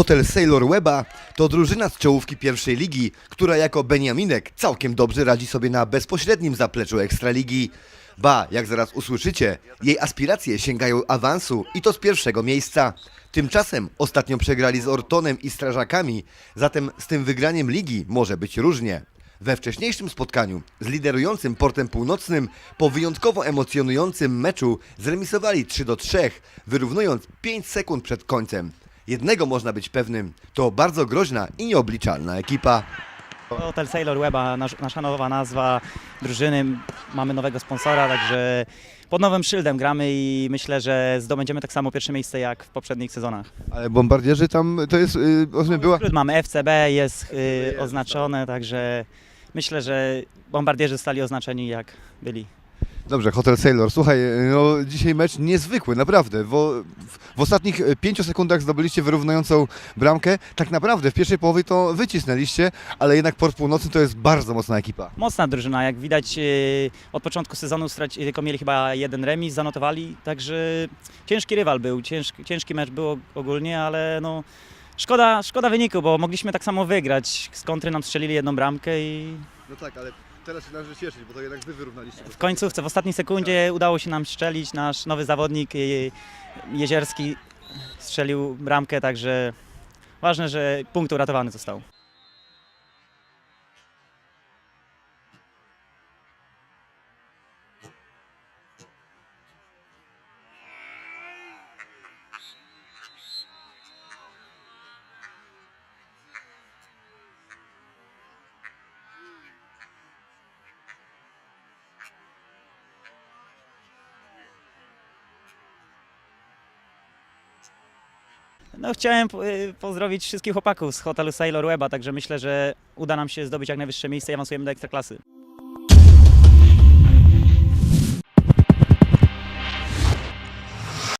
Hotel Sailor Weba to drużyna z czołówki pierwszej ligi, która jako Beniaminek całkiem dobrze radzi sobie na bezpośrednim zapleczu Ekstraligi. Ba, jak zaraz usłyszycie, jej aspiracje sięgają awansu i to z pierwszego miejsca. Tymczasem ostatnio przegrali z Ortonem i Strażakami, zatem z tym wygraniem ligi może być różnie. We wcześniejszym spotkaniu z liderującym Portem Północnym po wyjątkowo emocjonującym meczu zremisowali 3 do 3, wyrównując 5 sekund przed końcem. Jednego można być pewnym, to bardzo groźna i nieobliczalna ekipa. Hotel Sailor Weba, nasz, nasza nowa nazwa drużyny. Mamy nowego sponsora, także pod nowym szyldem gramy i myślę, że zdobędziemy tak samo pierwsze miejsce jak w poprzednich sezonach. Ale bombardierzy tam to jest, yy, rozumiem, była... Mamy FCB, jest y, oznaczone, także myślę, że bombardierzy zostali oznaczeni jak byli. Dobrze, Hotel Sailor, słuchaj, no dzisiaj mecz niezwykły, naprawdę. W, w ostatnich e, pięciu sekundach zdobyliście wyrównującą bramkę. Tak naprawdę w pierwszej połowie to wycisnęliście, ale jednak Port Północny to jest bardzo mocna ekipa. Mocna drużyna, jak widać y, od początku sezonu straci, tylko mieli chyba jeden remis, zanotowali, także ciężki rywal był, ciężki, ciężki mecz był ogólnie, ale no szkoda, szkoda wyniku, bo mogliśmy tak samo wygrać. Z kontry nam strzelili jedną bramkę i No tak, ale teraz się należy cieszyć, bo to jednak wy wyrównaliście. w końcówce, w ostatniej sekundzie udało się nam strzelić. Nasz nowy zawodnik Jezierski strzelił bramkę, także ważne, że punkt uratowany został. No, chciałem y, pozdrowić wszystkich chłopaków z hotelu Sailor Weba, także myślę, że uda nam się zdobyć jak najwyższe miejsce i awansujemy do Ekstraklasy.